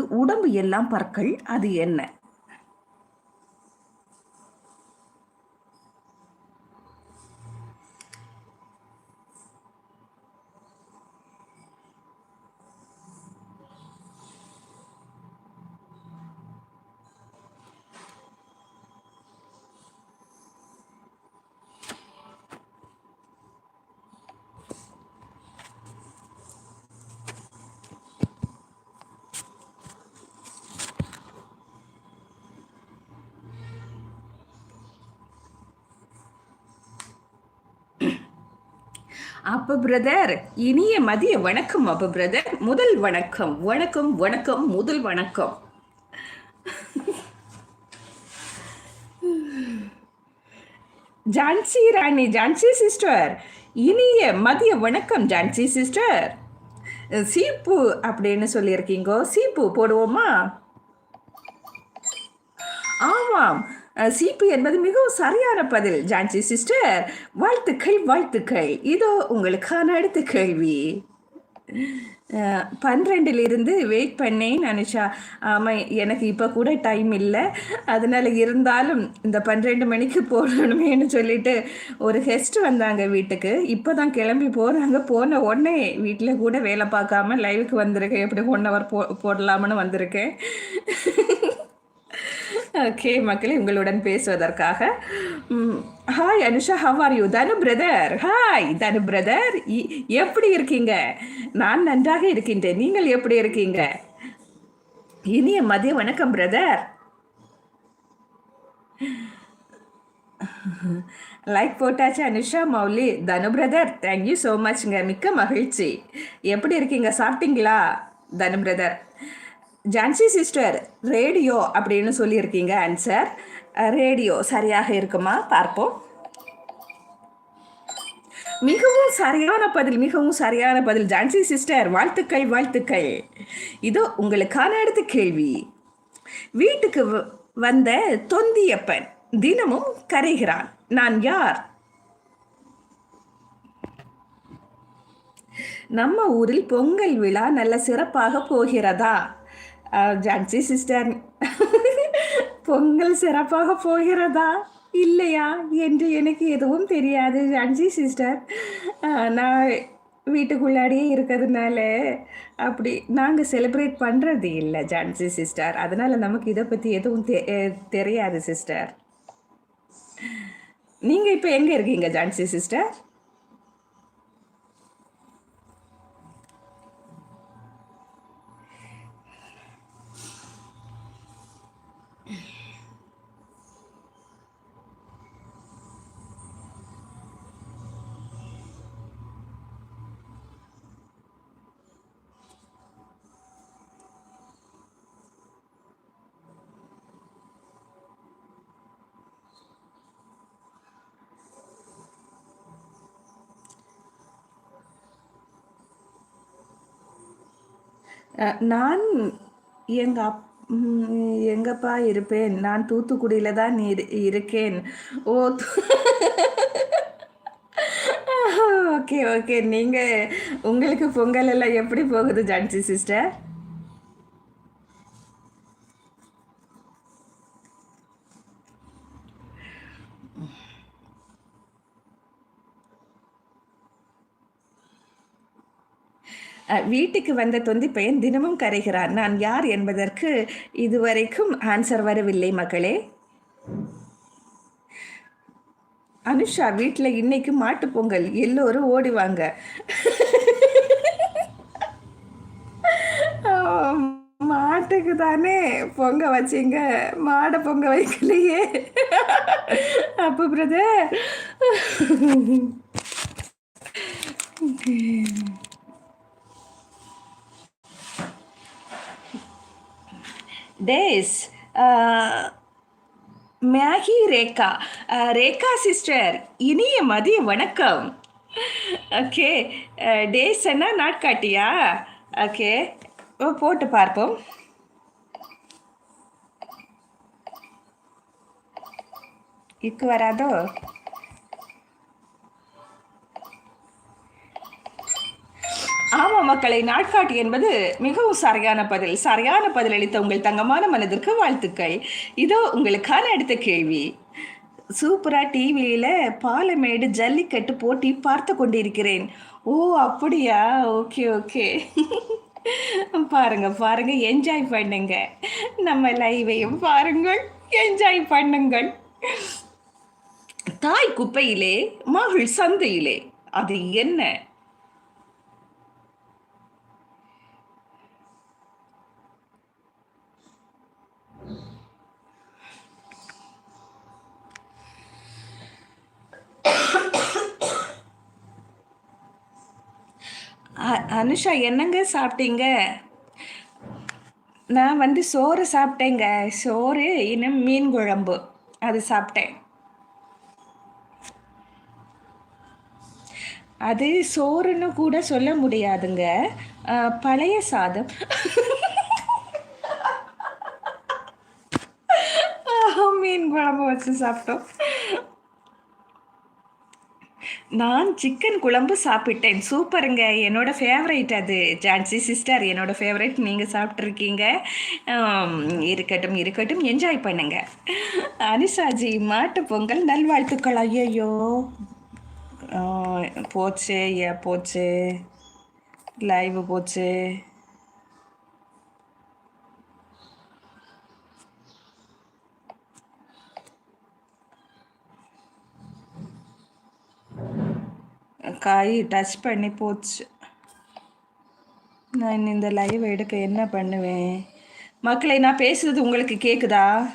உடம்பு எல்லாம் பற்கள் அது என்ன? அப்ப பிரதர் இனிய மதிய வணக்கம் அப்ப பிரதர் முதல் வணக்கம். வணக்கம் வணக்கம் முதல் வணக்கம். ஜான்சி ராணி ஜான்சி சிஸ்டர் இனிய மதிய வணக்கம் ஜான்சி சிஸ்டர் சீப்பு அப்படின்னு சொல்லியிருக்கீங்கோ. சீப்பு போடுவோமா? ஆமாம். சிபி என்பது மிகவும் சரியான பதில் ஜான்சி சிஸ்டர். வாழ்த்துக்கள் வாழ்த்துக்கள். இதோ உங்களுக்கான அடுத்த கேள்வி. அஹ், பன்னிரெண்டிலிருந்து வெயிட் பண்ணேன் அனுஷா. ஆமாம் எனக்கு இப்போ கூட டைம் இல்லை. அதனால் இருந்தாலும் இந்த பன்னிரெண்டு மணிக்கு போடணுமேனு சொல்லிட்டு ஒரு கெஸ்ட் வந்தாங்க வீட்டுக்கு. இப்போ தான் கிளம்பி போகிறாங்க போன உடனே வீட்டில் கூட வேலை பார்க்காம லைவுக்கு வந்திருக்கேன். எப்படி ஒன் ஹவர் போ போடலாம்னு வந்திருக்கேன். ஓகே மக்களே உங்களுடன் பேசுவதற்காக. Hi Anusha how are you Dhanu brother hi Dhanu brother எப்படி இருக்கீங்க? நான் நன்றாக இருக்கின்றேன். நீங்கள் எப்படி இருக்கீங்க? இனிய மதிய வணக்கம் பிரதர் லைக் போட்டாச்சு அனுஷா மௌலி தனு பிரதர் தேங்க்யூ ஸோ மச்ங்க மிக்க மகிழ்ச்சி. எப்படி இருக்கீங்க? சாப்பிட்டீங்களா? தனு பிரதர் ஜான்சி சிஸ்டர் ரேடியோ அப்படின்னு சொல்லியிருக்கீங்க ஆன்சர். ரேடியோ சரியாக இருக்குமா? பார்ப்போம். மிகவும் சரியான பதில் மிகவும் சரியான பதில். ஜான்சி சிஸ்டர் வாழ்த்துக்கள் வாழ்த்துக்கள். இதோ உங்களுக்கான அடுத்த கேள்வி. வீட்டுக்கு வ- வந்த தொந்தியப்பன் தினமும் கரைகிறான். நான் யார்? நம்ம ஊரில் பொங்கல் விழா நல்ல சிறப்பாக போகிறதா? ஜான்சி சிஸ்டர் பொங்கல் சிறப்பாக போகிறதா இல்லையா என்று எனக்கு எதுவும் தெரியாது ஜான்சி சிஸ்டர் நான் வீட்டுக்குள்ளாடியே இருக்கிறதுனால அப்படி நாங்கள் செலிப்ரேட் பண்ணுறது இல்லை ஜான்சி சிஸ்டர் அதனால் நமக்கு இதை பற்றி எதுவும் தெ தெரியாது சிஸ்டர் நீங்கள் இப்போ எங்கே இருக்கீங்க ஜான்சி சிஸ்டர் நான் எங்க அப் எங்கப்பா இருப்பேன்? நான் தூத்துக்குடியில தான் இரு இருக்கேன். ஓ ஓகே ஓகே. நீங்க உங்களுக்கு பொங்கல் எல்லாம் எப்படி போகுது ஜான்சி சிஸ்டர்? வீட்டுக்கு வந்த தொந்தி பையன் தினமும் கரைகிறார். நான் யார் என்பதற்கு இதுவரைக்கும் ஆன்சர் வரவில்லை மகளே அனுஷா வீட்டில் இன்னைக்கு மாட்டு பொங்கல். எல்லோரும் ஓடிவாங்க மாட்டுக்கு தானே பொங்க வச்சீங்க. மாடை பொங்க வைக்கலையே. அப்போ பிரதர் டேஸ் மேகி ரேகா ரேகா சிஸ்டர் இனிய மதிய வணக்கம். ஓகே டேஸ் uh, என்ன நாட்காட்டியா ஓகே ஓ போட்டு பார்ப்போம். இக்கு வராதோ ஆமாம் மக்களை நாட்காட்டி என்பது மிகவும் சரியான பதில். சரியான பதில் அளித்த உங்கள் தங்கமான மனதிற்கு வாழ்த்துக்கள். இதோ உங்களுக்கான அடுத்த கேள்வி. சூப்பரா டிவியில பாலமேடு ஜல்லிக்கட்டு போட்டி பார்த்து கொண்டிருக்கிறேன். ஓ அப்படியா? Okay okay. பாருங்க பாருங்க என்ஜாய் பண்ணுங்க. நம்ம லைவையும் பாருங்கள். என்ஜாய் பண்ணுங்கள். தாய் குப்பையிலே மகள் சந்தையிலே. அது என்ன? அனுஷா என்னங்க சாப்பிட்டீங்க? நான் வந்து சோறு சாப்பிட்டேங்க. சோறு இன்னும் மீன் குழம்பு. அது சாப்பிட்டேன். அது சோறுன்னு கூட சொல்ல முடியாதுங்க. பழைய சாதம். மீன் குழம்பு வச்சு சாப்பிட்டோம். நான் சிக்கன் குழம்பு சாப்பிட்டேன். சூப்பருங்க. என்னோடய ஃபேவரைட் அது. ஜான்சி சிஸ்டர் என்னோடய ஃபேவரைட் நீங்கள் சாப்பிட்ருக்கீங்க இருக்கட்டும் இருக்கட்டும். என்ஜாய் பண்ணுங்க. அனிஷாஜி மாட்டு பொங்கல். நல்வாழ்த்துக்கள். ஐயையோ. போச்சு. ஏ போச்சு. லைவ் போச்சு. காய் டச் பண்ணி போச்சு. நான் இந்த லைவ் எடுக்க என்ன பண்ணுவேன்? மக்களை நான் பேசுறது உங்களுக்கு கேட்குதா